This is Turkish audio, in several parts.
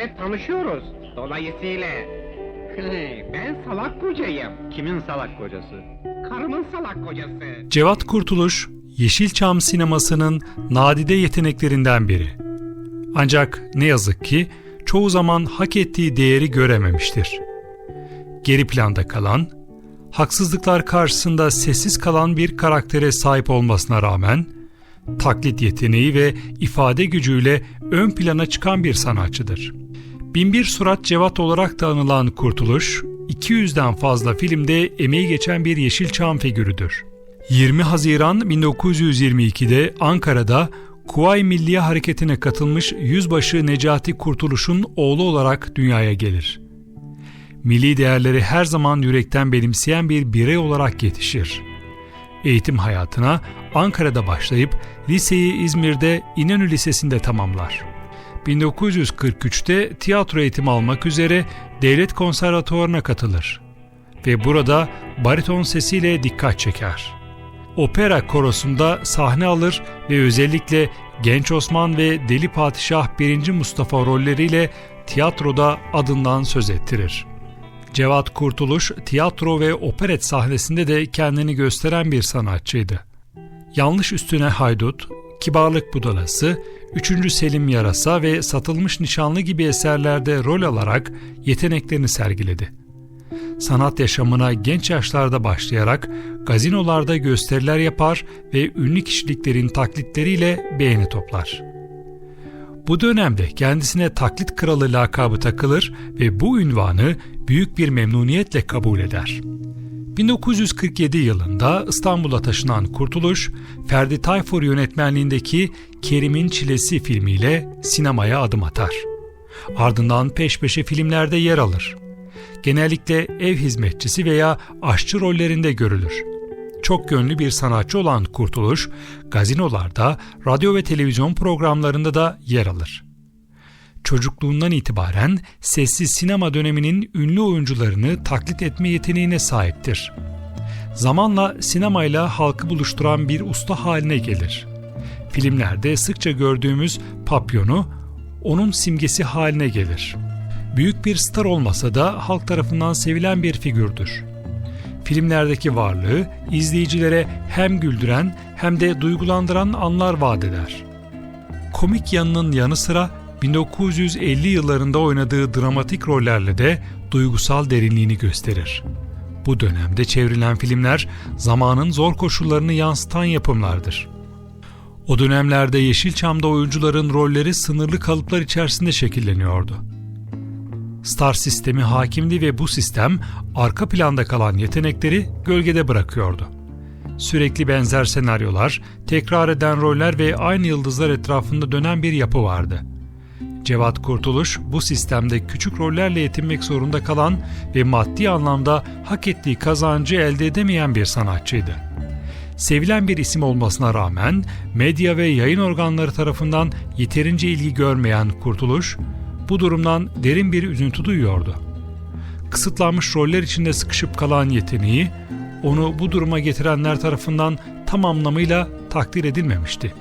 Evet tanışıyoruz. Dolayısıyla ben salak kocayım. Kimin salak kocası? Karımın salak kocası. Cevat Kurtuluş, Yeşilçam sinemasının nadide yeteneklerinden biri. Ancak ne yazık ki çoğu zaman hak ettiği değeri görememiştir. Geri planda kalan, haksızlıklar karşısında sessiz kalan bir karaktere sahip olmasına rağmen, taklit yeteneği ve ifade gücüyle ön plana çıkan bir sanatçıdır. Binbir Surat Cevat olarak da anılan Kurtuluş, 200'den fazla filmde emeği geçen bir Yeşilçam figürüdür. 20 Haziran 1922'de Ankara'da Kuvayi Milliye Hareketi'ne katılmış Yüzbaşı Necati Kurtuluş'un oğlu olarak dünyaya gelir. Milli değerleri her zaman yürekten benimseyen bir birey olarak yetişir. Eğitim hayatına Ankara'da başlayıp liseyi İzmir'de İnönü Lisesi'nde tamamlar. 1943'te tiyatro eğitimi almak üzere Devlet Konservatuvarı'na katılır ve burada bariton sesiyle dikkat çeker. Opera korosunda sahne alır ve özellikle Genç Osman ve Deli Padişah 1. Mustafa rolleriyle tiyatroda adından söz ettirir. Cevat Kurtuluş tiyatro ve operet sahnesinde de kendini gösteren bir sanatçıydı. Yanlış Üstüne Haydut, Kibarlık Budalası, 3. Selim Yarasa ve Satılmış Nişanlı gibi eserlerde rol alarak yeteneklerini sergiledi. Sanat yaşamına genç yaşlarda başlayarak gazinolarda gösteriler yapar ve ünlü kişiliklerin taklitleriyle beğeni toplar. Bu dönemde kendisine taklit kralı lakabı takılır ve bu ünvanı büyük bir memnuniyetle kabul eder. 1947 yılında İstanbul'a taşınan Kurtuluş, Ferdi Tayfur yönetmenliğindeki Kerim'in Çilesi filmiyle sinemaya adım atar. Ardından peş peşe filmlerde yer alır. Genellikle ev hizmetçisi veya aşçı rollerinde görülür. Çok gönlü bir sanatçı olan Kurtuluş, gazinolarda, radyo ve televizyon programlarında da yer alır. Çocukluğundan itibaren sessiz sinema döneminin ünlü oyuncularını taklit etme yeteneğine sahiptir. Zamanla sinemayla halkı buluşturan bir usta haline gelir. Filmlerde sıkça gördüğümüz papyonu onun simgesi haline gelir. Büyük bir star olmasa da halk tarafından sevilen bir figürdür. Filmlerdeki varlığı izleyicilere hem güldüren hem de duygulandıran anlar vaat eder. Komik yanının yanı sıra 1950 yıllarında oynadığı dramatik rollerle de duygusal derinliğini gösterir. Bu dönemde çevrilen filmler zamanın zor koşullarını yansıtan yapımlardır. O dönemlerde Yeşilçam'da oyuncuların rolleri sınırlı kalıplar içerisinde şekilleniyordu. Star sistemi hakimdi ve bu sistem arka planda kalan yetenekleri gölgede bırakıyordu. Sürekli benzer senaryolar, tekrar eden roller ve aynı yıldızlar etrafında dönen bir yapı vardı. Cevat Kurtuluş bu sistemde küçük rollerle yetinmek zorunda kalan ve maddi anlamda hak ettiği kazancı elde edemeyen bir sanatçıydı. Sevilen bir isim olmasına rağmen medya ve yayın organları tarafından yeterince ilgi görmeyen Kurtuluş, bu durumdan derin bir üzüntü duyuyordu. Kısıtlanmış roller içinde sıkışıp kalan yeteneği, onu bu duruma getirenler tarafından tam anlamıyla takdir edilmemişti.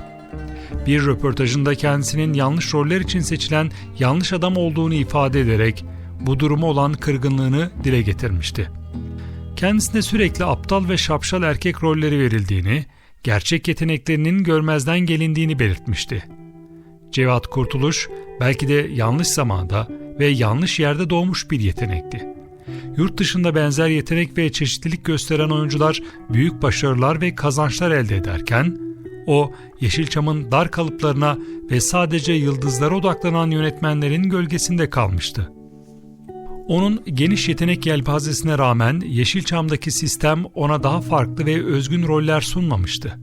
Bir röportajında kendisinin yanlış roller için seçilen yanlış adam olduğunu ifade ederek bu duruma olan kırgınlığını dile getirmişti. Kendisine sürekli aptal ve şapşal erkek rolleri verildiğini, gerçek yeteneklerinin görmezden gelindiğini belirtmişti. Cevat Kurtuluş belki de yanlış zamanda ve yanlış yerde doğmuş bir yetenekti. Yurt dışında benzer yetenek ve çeşitlilik gösteren oyuncular büyük başarılar ve kazançlar elde ederken, o Yeşilçam'ın dar kalıplarına ve sadece yıldızlara odaklanan yönetmenlerin gölgesinde kalmıştı. Onun geniş yetenek yelpazesine rağmen Yeşilçam'daki sistem ona daha farklı ve özgün roller sunmamıştı.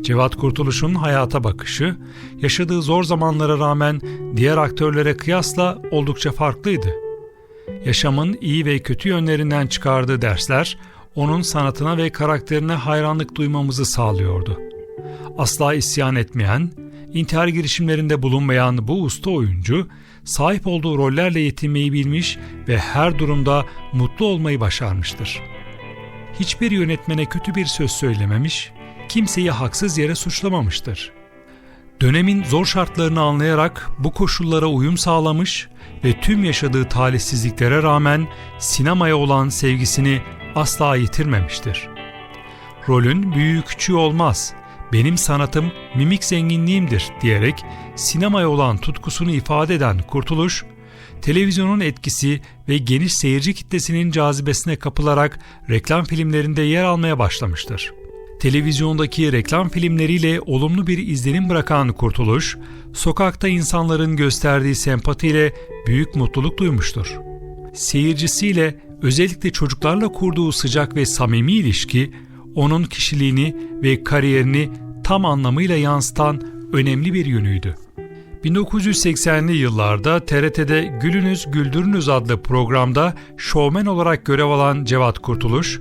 Cevat Kurtuluş'un hayata bakışı, yaşadığı zor zamanlara rağmen diğer aktörlere kıyasla oldukça farklıydı. Yaşamın iyi ve kötü yönlerinden çıkardığı dersler, onun sanatına ve karakterine hayranlık duymamızı sağlıyordu. Asla isyan etmeyen, intihar girişimlerinde bulunmayan bu usta oyuncu, sahip olduğu rollerle yetinmeyi bilmiş ve her durumda mutlu olmayı başarmıştır. Hiçbir yönetmene kötü bir söz söylememiş, kimseyi haksız yere suçlamamıştır. Dönemin zor şartlarını anlayarak bu koşullara uyum sağlamış ve tüm yaşadığı talihsizliklere rağmen sinemaya olan sevgisini asla yitirmemiştir. Rolün büyüğü küçüğü olmaz, benim sanatım mimik zenginliğimdir diyerek sinemaya olan tutkusunu ifade eden Kurtuluş, televizyonun etkisi ve geniş seyirci kitlesinin cazibesine kapılarak reklam filmlerinde yer almaya başlamıştır. Televizyondaki reklam filmleriyle olumlu bir izlenim bırakan Kurtuluş, sokakta insanların gösterdiği sempatiyle büyük mutluluk duymuştur. Seyircisiyle özellikle çocuklarla kurduğu sıcak ve samimi ilişki, onun kişiliğini ve kariyerini tam anlamıyla yansıtan önemli bir yönüydü. 1980'li yıllarda TRT'de Gülünüz Güldürünüz adlı programda şovmen olarak görev alan Cevat Kurtuluş,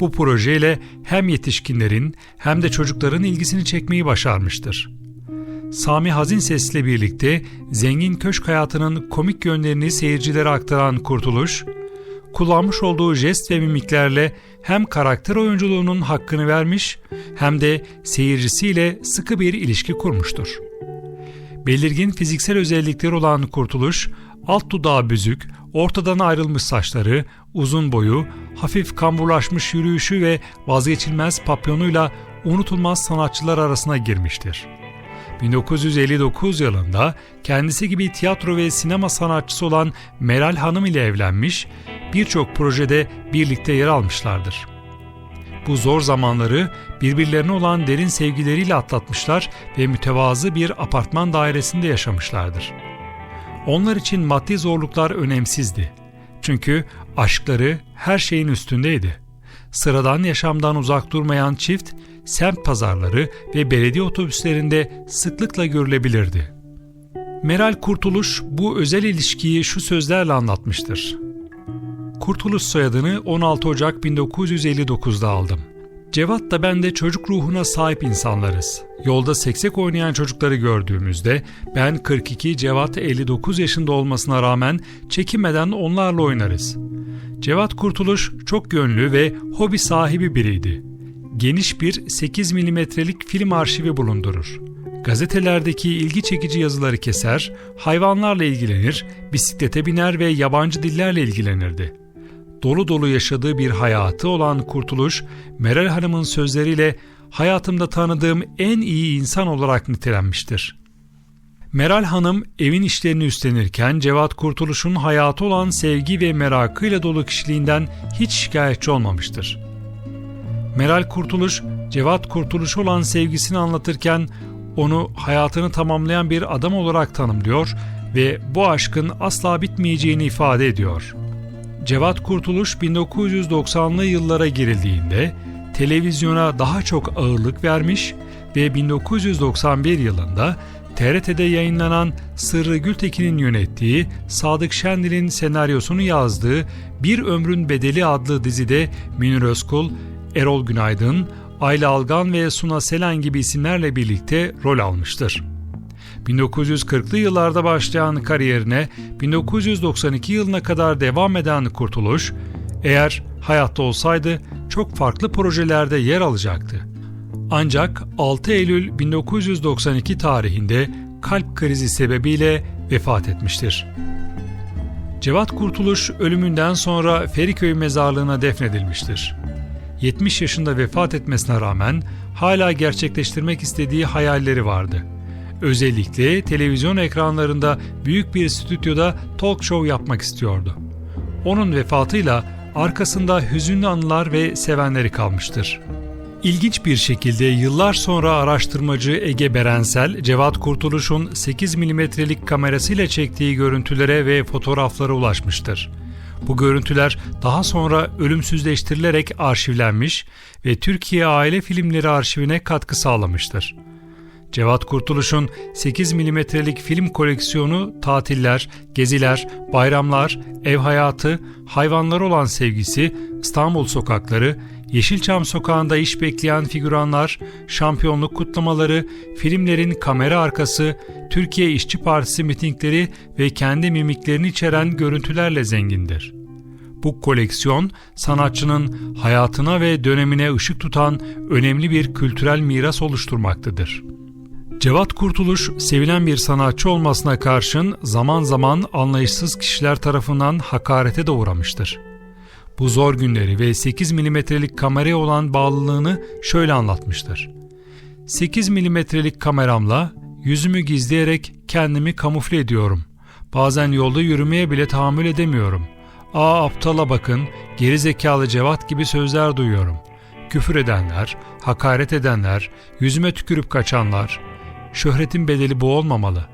bu projeyle hem yetişkinlerin hem de çocukların ilgisini çekmeyi başarmıştır. Sami Hazin Ses ile birlikte zengin köşk hayatının komik yönlerini seyircilere aktaran Kurtuluş, kullanmış olduğu jest ve mimiklerle hem karakter oyunculuğunun hakkını vermiş hem de seyircisiyle sıkı bir ilişki kurmuştur. Belirgin fiziksel özellikleri olan Kurtuluş, alt dudağı büzük, ortadan ayrılmış saçları, uzun boyu, hafif kamburlaşmış yürüyüşü ve vazgeçilmez papyonuyla unutulmaz sanatçılar arasına girmiştir. 1959 yılında kendisi gibi tiyatro ve sinema sanatçısı olan Meral Hanım ile evlenmiş, birçok projede birlikte yer almışlardır. Bu zor zamanları birbirlerine olan derin sevgileriyle atlatmışlar ve mütevazı bir apartman dairesinde yaşamışlardır. Onlar için maddi zorluklar önemsizdi. Çünkü aşkları her şeyin üstündeydi. Sıradan yaşamdan uzak durmayan çift, semt pazarları ve belediye otobüslerinde sıklıkla görülebilirdi. Meral Kurtuluş bu özel ilişkiyi şu sözlerle anlatmıştır. Kurtuluş soyadını 16 Ocak 1959'da aldım. Cevat da ben de çocuk ruhuna sahip insanlarız. Yolda seksek oynayan çocukları gördüğümüzde ben 42, Cevat 59 yaşında olmasına rağmen çekinmeden onlarla oynarız. Cevat Kurtuluş çok gönlü ve hobi sahibi biriydi. Geniş bir 8 milimetrelik film arşivi bulundurur. Gazetelerdeki ilgi çekici yazıları keser, hayvanlarla ilgilenir, bisiklete biner ve yabancı dillerle ilgilenirdi dolu dolu yaşadığı bir hayatı olan Kurtuluş, Meral Hanım'ın sözleriyle hayatımda tanıdığım en iyi insan olarak nitelenmiştir. Meral Hanım evin işlerini üstlenirken Cevat Kurtuluş'un hayatı olan sevgi ve merakıyla dolu kişiliğinden hiç şikayetçi olmamıştır. Meral Kurtuluş, Cevat Kurtuluş olan sevgisini anlatırken onu hayatını tamamlayan bir adam olarak tanımlıyor ve bu aşkın asla bitmeyeceğini ifade ediyor.'' Cevat Kurtuluş 1990'lı yıllara girildiğinde televizyona daha çok ağırlık vermiş ve 1991 yılında TRT'de yayınlanan Sırrı Gültekin'in yönettiği Sadık Şendil'in senaryosunu yazdığı Bir Ömrün Bedeli adlı dizide Münir Özkul, Erol Günaydın, Ayla Algan ve Suna Selen gibi isimlerle birlikte rol almıştır. 1940'lı yıllarda başlayan kariyerine 1992 yılına kadar devam eden Kurtuluş, eğer hayatta olsaydı çok farklı projelerde yer alacaktı. Ancak 6 Eylül 1992 tarihinde kalp krizi sebebiyle vefat etmiştir. Cevat Kurtuluş ölümünden sonra Feriköy mezarlığına defnedilmiştir. 70 yaşında vefat etmesine rağmen hala gerçekleştirmek istediği hayalleri vardı. Özellikle televizyon ekranlarında büyük bir stüdyoda talk show yapmak istiyordu. Onun vefatıyla arkasında hüzünlü anılar ve sevenleri kalmıştır. İlginç bir şekilde yıllar sonra araştırmacı Ege Berensel, Cevat Kurtuluş'un 8 milimetrelik kamerasıyla çektiği görüntülere ve fotoğraflara ulaşmıştır. Bu görüntüler daha sonra ölümsüzleştirilerek arşivlenmiş ve Türkiye Aile Filmleri Arşivine katkı sağlamıştır. Cevat Kurtuluş'un 8 milimetrelik film koleksiyonu tatiller, geziler, bayramlar, ev hayatı, hayvanlar olan sevgisi, İstanbul sokakları, Yeşilçam sokağında iş bekleyen figüranlar, şampiyonluk kutlamaları, filmlerin kamera arkası, Türkiye İşçi Partisi mitingleri ve kendi mimiklerini içeren görüntülerle zengindir. Bu koleksiyon sanatçının hayatına ve dönemine ışık tutan önemli bir kültürel miras oluşturmaktadır. Cevat Kurtuluş sevilen bir sanatçı olmasına karşın zaman zaman anlayışsız kişiler tarafından hakarete de uğramıştır. Bu zor günleri ve 8 milimetrelik kameraya olan bağlılığını şöyle anlatmıştır. 8 milimetrelik kameramla yüzümü gizleyerek kendimi kamufle ediyorum. Bazen yolda yürümeye bile tahammül edemiyorum. Aa aptala bakın, geri zekalı Cevat gibi sözler duyuyorum. Küfür edenler, hakaret edenler, yüzüme tükürüp kaçanlar. Şöhretin bedeli bu olmamalı.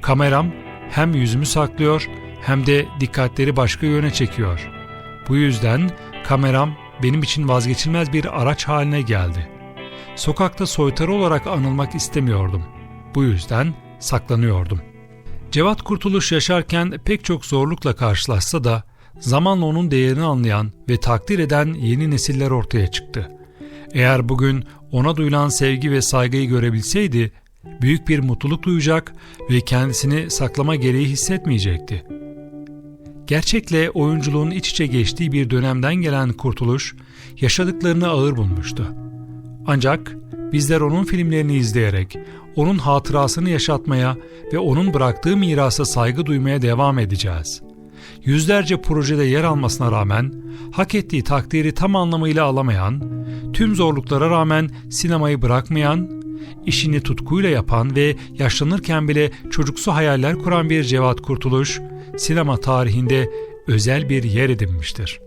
Kameram hem yüzümü saklıyor hem de dikkatleri başka yöne çekiyor. Bu yüzden kameram benim için vazgeçilmez bir araç haline geldi. Sokakta soytarı olarak anılmak istemiyordum. Bu yüzden saklanıyordum. Cevat Kurtuluş yaşarken pek çok zorlukla karşılaşsa da zamanla onun değerini anlayan ve takdir eden yeni nesiller ortaya çıktı. Eğer bugün ona duyulan sevgi ve saygıyı görebilseydi, büyük bir mutluluk duyacak ve kendisini saklama gereği hissetmeyecekti. Gerçekle oyunculuğun iç içe geçtiği bir dönemden gelen Kurtuluş, yaşadıklarını ağır bulmuştu. Ancak bizler onun filmlerini izleyerek, onun hatırasını yaşatmaya ve onun bıraktığı mirasa saygı duymaya devam edeceğiz. Yüzlerce projede yer almasına rağmen, hak ettiği takdiri tam anlamıyla alamayan, tüm zorluklara rağmen sinemayı bırakmayan, işini tutkuyla yapan ve yaşlanırken bile çocuksu hayaller kuran bir Cevat Kurtuluş, sinema tarihinde özel bir yer edinmiştir.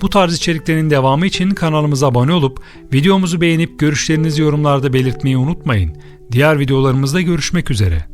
Bu tarz içeriklerin devamı için kanalımıza abone olup videomuzu beğenip görüşlerinizi yorumlarda belirtmeyi unutmayın. Diğer videolarımızda görüşmek üzere.